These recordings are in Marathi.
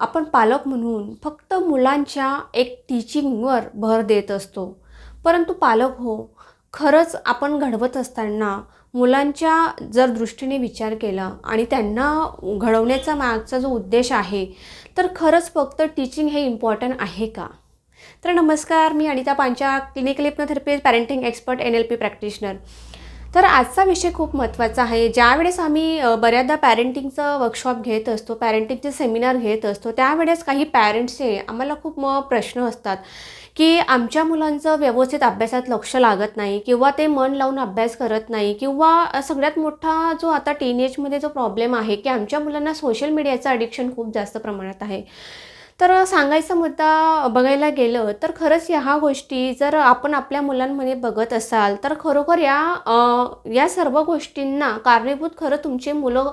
आपण पालक म्हणून फक्त मुलांच्या एक टीचिंगवर भर देत असतो. परंतु पालक हो खरंच आपण घडवत असताना मुलांच्या जर दृष्टीने विचार केला आणि त्यांना घडवण्याचा मागचा जो उद्देश आहे तर खरंच फक्त टीचिंग हे इम्पॉर्टंट आहे का? तर नमस्कार मी Anita Pancha clinical hypnotherapy parenting expert N L P practitioner तर आजचा विषय खूप महत्त्वाचा आहे. ज्यावेळेस आम्ही बऱ्याचदा पॅरेंटिंगचं वर्कशॉप घेत असतो पॅरेंटिंगचे सेमिनार घेत असतो त्यावेळेस काही पॅरेंट्सचे आम्हाला खूप म प्रश्न असतात की आमच्या मुलांचं व्यवस्थित अभ्यासात लक्ष लागत नाही किंवा ते मन लावून अभ्यास करत नाही किंवा सगळ्यात मोठा जो आता टीनेजमध्ये जो प्रॉब्लेम आहे की आमच्या मुलांना सोशल मीडियाचं ॲडिक्शन खूप जास्त प्रमाणात आहे. तर सांगायचा मुद्दा बघायला गेलं तर खरंच ह्या गोष्टी जर आपण आपल्या मुलांमध्ये बघत असाल तर खरोखर या या सर्व गोष्टींना कारणीभूत खरं तुमचे मुलं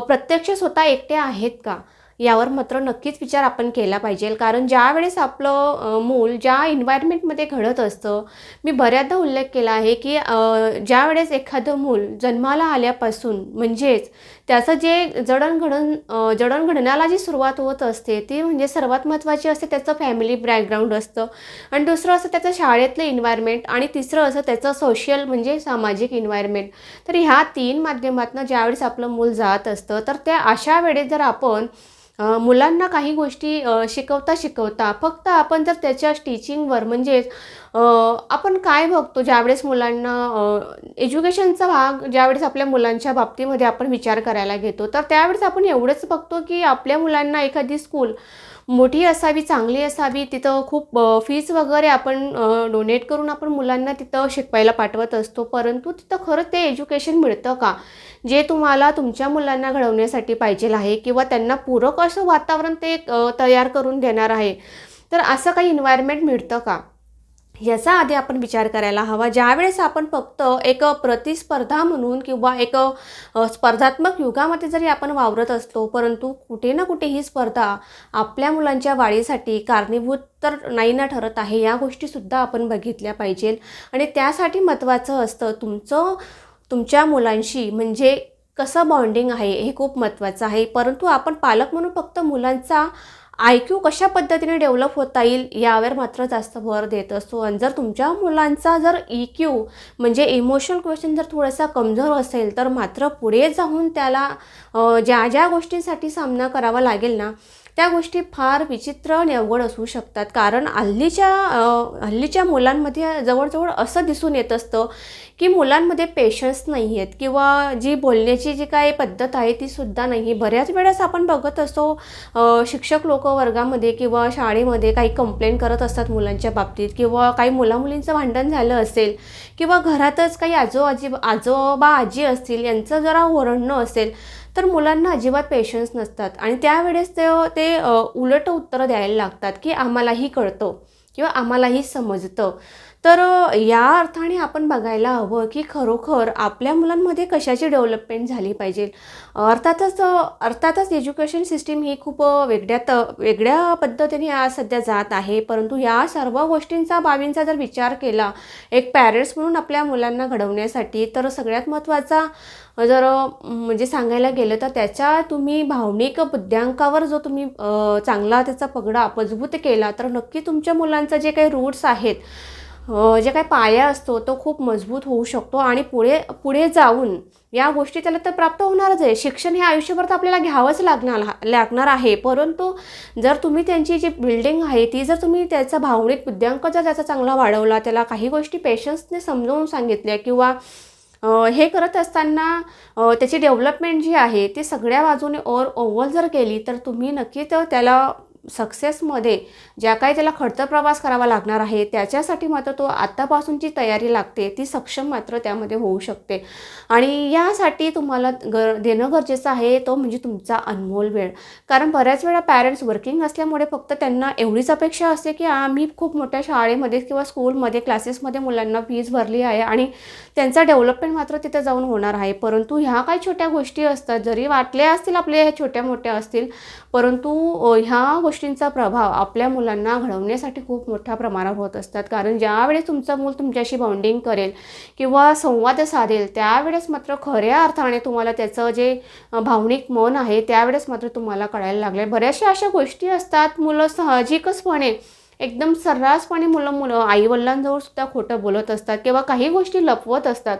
प्रत्यक्ष स्वतः एकटे आहेत का? यावर मात्र नक्कीच विचार आपण केला पाहिजे. कारण ज्यावेळेस आपलं मूल ज्या इन्व्हायरमेंटमध्ये घडत असतं मी बऱ्याचदा उल्लेख केला आहे की ज्यावेळेस एखादं मूल जन्माला आल्यापासून म्हणजेच त्याचं जे जडणघडण जडणघडणाला जी सुरुवात होत असते ती म्हणजे सर्वात महत्त्वाची असते त्याचं फॅमिली बॅकग्राऊंड असतं. आणि दुसरं असं त्याचं शाळेतलं इन्व्हायरमेंट आणि तिसरं असं त्याचं सोशल म्हणजे सामाजिक इन्व्हायरमेंट तर ह्या तीन माध्यमातून ज्यावेळेस आपलं मूल जात असतं तर त्या अशा वेळेस जर आपण मुलांना काही गोष्टी शिकवता शिकवता फक्त आपण जर त्याच्या टीचिंगवर म्हणजेच आपण काय बघतो ज्यावेळेस मुलांना एज्युकेशनचा भाग ज्यावेळेस आपल्या मुलांच्या बाबतीमध्ये आपण विचार करायला घेतो तर त्यावेळेस आपण एवढंच बघतो की आपल्या मुलांना एखादी स्कूल मोठी असावी चांगली असावी तिथं खूप फीज वगैरे आपण डोनेट करून आपण मुलांना तिथं शिकवायला पाठवत असतो. परंतु तिथं खरं ते एज्युकेशन मिळतं का? जे तुम्हाला तुमच्या मुलांना घडवण्यासाठी पाहिजे आहे किंवा त्यांना पूरक असं वातावरण ते तयार करून देणार आहे. तर असं काही इन्व्हायरमेंट मिळतं का? याचा आधी आपण विचार करायला हवा. ज्यावेळेस आपण फक्त एक प्रतिस्पर्धा म्हणून किंवा एक स्पर्धात्मक युगामध्ये जरी आपण वावरत असतो परंतु कुठे ना कुठे ही स्पर्धा आपल्या मुलांच्या वाढीसाठी कारणीभूत तर नाही ना ठरत आहे या गोष्टीसुद्धा आपण बघितल्या पाहिजेत आणि त्यासाठी महत्त्वाचं असतं तुमचं तुमच्या मुलांशी म्हणजे कसं बॉन्डिंग आहे हे खूप महत्त्वाचं आहे. परंतु आपण पालक म्हणून फक्त मुलांचा आय क्यू कशा पद्धतीने डेव्हलप होता येईल यावर मात्र जास्त भर देत असतो. आणि जर तुमच्या मुलांचा जर ई क्यू म्हणजे इमोशनल क्वेश्चन जर थोडासा कमजोर असेल तर मात्र पुढे जाऊन त्याला ज्या ज्या गोष्टींसाठी सामना करावा लागेल ना त्या गोष्टी फार विचित्र आणि अवघड असू शकतात. कारण हल्लीच्या हल्लीच्या मुलांमध्ये जवळजवळ असं दिसून येत असतं की मुलांमध्ये पेशन्स नाही आहेत किंवा जी बोलण्याची जी काय पद्धत आहे ती सुद्धा नाही. बऱ्याच वेळेस आपण बघत असतो शिक्षक लोक वर्गामध्ये किंवा शाळेमध्ये काही कंप्लेंट करत असतात मुलांच्या बाबतीत किंवा काही मुलामुलींचं भांडण झालं असेल किंवा घरातच काही आजो आजी आजोबा आजी असतील यांचं जरा ओरडणं असेल तर मुलांना अजिबात पेशन्स नसतात. आणि त्यावेळेस ते ते उलट उत्तरं द्यायला लागतात की आम्हालाही कळतं किंवा आम्हालाही समजतं. तर या अर्थाने आपण बघायला हवं की खरोखर आपल्या मुलांमध्ये कशाची डेव्हलपमेंट झाली पाहिजे? अर्थातच अर्थातच एज्युकेशन सिस्टीम ही खूप वेगळ्या त वेगळ्या पद्धतीने आज सध्या जात आहे. परंतु या सर्व गोष्टींचा बाबींचा जर विचार केला एक पॅरेंट्स म्हणून आपल्या मुलांना घडवण्यासाठी तर सगळ्यात महत्त्वाचा जर म्हणजे सांगायला गेलं तर त्याच्या तुम्ही भावनिक बुद्ध्यांकावर जो तुम्ही चांगला त्याचा पगडा मजबूत केला तर नक्की तुमच्या मुलांचं जे काही रूट्स आहेत जे काही पाया असतो तो खूप मजबूत होऊ शकतो आणि पुढे पुढे जाऊन या गोष्टी त्याला तर प्राप्त होणारच आहे. शिक्षण हे आयुष्यभर तर आपल्याला घ्यावंच लागणार लागणार आहे. परंतु जर तुम्ही त्यांची जी बिल्डिंग आहे ती जर तुम्ही त्याचा भावनिक बुद्ध्यांक जर त्याचा चांगला वाढवला त्याला काही गोष्टी पेशन्सने समजावून सांगितल्या किंवा हे करत असताना त्याची डेव्हलपमेंट जी आहे ती सगळ्या बाजूने ओर ओव्हल जर केली तर तुम्ही नक्की तर त्याला सक्सेसमध्ये ज्या काही त्याला खडतर प्रवास करावा लागणार आहे त्याच्यासाठी मात्र तो आत्तापासूनची तयारी लागते ती सक्षम मात्र त्यामध्ये होऊ शकते. आणि यासाठी तुम्हाला गर देणं गरजेचं आहे तो म्हणजे तुमचा अनमोल वेळ. कारण बऱ्याच वेळा पॅरेंट्स वर्किंग असल्यामुळे फक्त त्यांना एवढीच अपेक्षा असते की आम्ही खूप मोठ्या शाळेमध्ये किंवा स्कूलमध्ये क्लासेसमध्ये मुलांना फीज भरली आहे आणि त्यांचा डेव्हलपमेंट मात्र तिथे जाऊन होणार आहे. परंतु ह्या काही छोट्या गोष्टी असतात जरी वाटल्या असतील आपल्या ह्या छोट्या मोठ्या असतील परंतु ह्या गोष्टी गोष्टींचा प्रभाव आपल्या मुलांना घडवण्यासाठी खूप मोठ्या प्रमाणावर होत असतात. कारण ज्यावेळेस तुमचं मूल तुमच्याशी बाउंडिंग करेल किंवा संवाद साधेल त्यावेळेस मात्र खऱ्या अर्थाने तुम्हाला त्याचं जे भावनिक मन आहे त्यावेळेस मात्र तुम्हाला कळायला लागले बऱ्याचशा अशा गोष्टी असतात मुलं साहजिकचपणे एकदम सर्रासपणे मुलं मुलं आईवडिलांजवळ सुद्धा खोटं बोलत असतात किंवा काही गोष्टी लपवत असतात.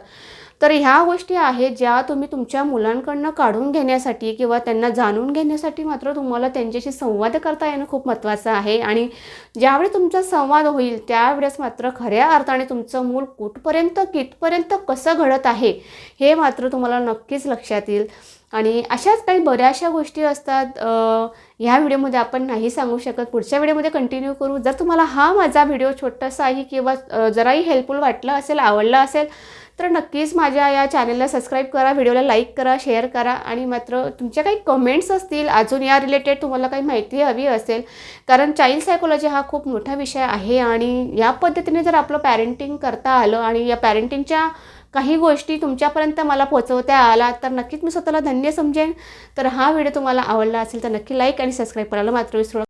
तर ह्या गोष्टी आहेत ज्या तुम्ही तुमच्या मुलांकडनं काढून घेण्यासाठी किंवा त्यांना जाणून घेण्यासाठी मात्र तुम्हाला त्यांच्याशी संवाद करता येणं खूप महत्त्वाचं आहे. आणि ज्यावेळी तुमचा संवाद होईल त्यावेळेस मात्र खऱ्या अर्थाने तुमचं मूल कुठपर्यंत कितपर्यंत कसं घडत आहे हे मात्र तुम्हाला नक्कीच लक्षात येईल. आणि अशाच काही बऱ्याचशा गोष्टी असतात. ह्या व्हिडिओमध्ये आपण नाही सांगू शकत. पुढच्या व्हिडिओमध्ये कंटिन्यू करू. जर तुम्हाला हा माझा व्हिडिओ छोटासाही किंवा जराही हेल्पफुल वाटला असेल आवडला असेल तर नक्कीच माझ्या या चॅनलला सबस्क्राईब करा व्हिडिओला लाईक करा शेअर करा आणि मात्र तुमच्या काही कमेंट्स असतील अजून या रिलेटेड तुम्हाला काही माहिती हवी असेल कारण चाइल्ड सायकोलॉजी हा खूप मोठा विषय आहे आणि या पद्धतीने जर आपलं पॅरेंटिंग करता आलं आणि या पॅरेंटिंगच्या काही गोष्टी तुमच्यापर्यंत मला पोचवता आला तर नक्कीच मी स्वतःला धन्य समजेन. तर हा व्हिडिओ तुम्हाला आवडला असेल तर नक्की लाईक आणि सबस्क्राईब करायला मात्र विसरू